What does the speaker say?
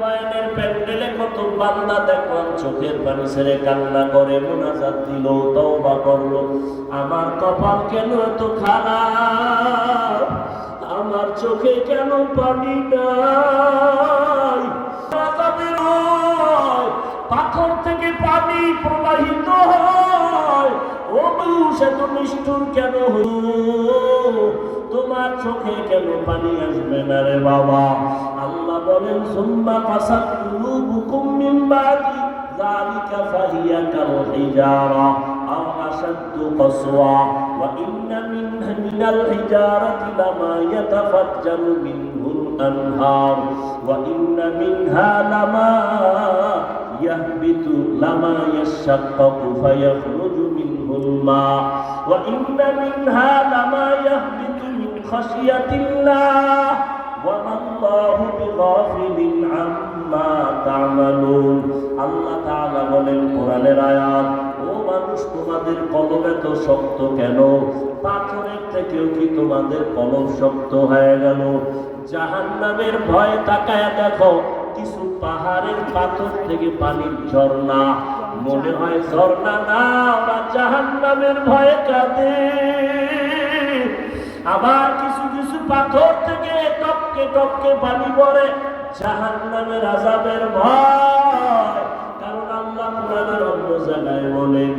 বয়ানের প্যান্ডেলে কত বান্দা দেখলাম চোখের পানি ছেড়ে কান্না করে, মোনাজাত দিল, তওবা আমার কপাল কেন এত খারাপ? আমার চোখে কেন পানি নাই? পাথর থেকে পানি প্রবাহিত হয়। ও মানুষ, এত নিষ্ঠুর কেন তোমার চোখে কেন পানি আসবে না রে বাবা? আল্লাহ বলেন সুম্মা কাসাত কুলুবুকুম মিন বাদি যালিকা ফাহিয়া কাল হিজারা আও আশাদ্দু কসওয়া ওয়া ইন্না মিনহা মিনাল হিজারাতি লামা ইয়াতাফাজ্জারু মিনহুল আনহার ওয়া ইন্না মিনহা লামা يهبط لما يشقق فيخرج منه الماء وإن منها لما يهبط من خشية الله وما গাফিলিন আম্মা তা'মালুন। আল্লাহ তাআলা বলেন, কোরআনের আয়াত, ও মানুষ, তোমাদের কলম এত শক্ত কেন? পাথরের থেকেও কি তোমাদের কলম শক্ত হয়ে গেল? জাহান্নামের ভয় তাকায় দেখো, কিছু পাহাড়ের পাথর থেকে পানির ঝর্ণা। মনে হয় ঝর্ণা না ওরা জাহান্নামের ভয় কাঁদে। আবার কিছু কিছু পাথর থেকে টপকে টপকে পানি পড়ে জাহান্নামের আজাবের ভয়। কারণ আল্লাহ কোরআনের অন্য জায়গায় বলেন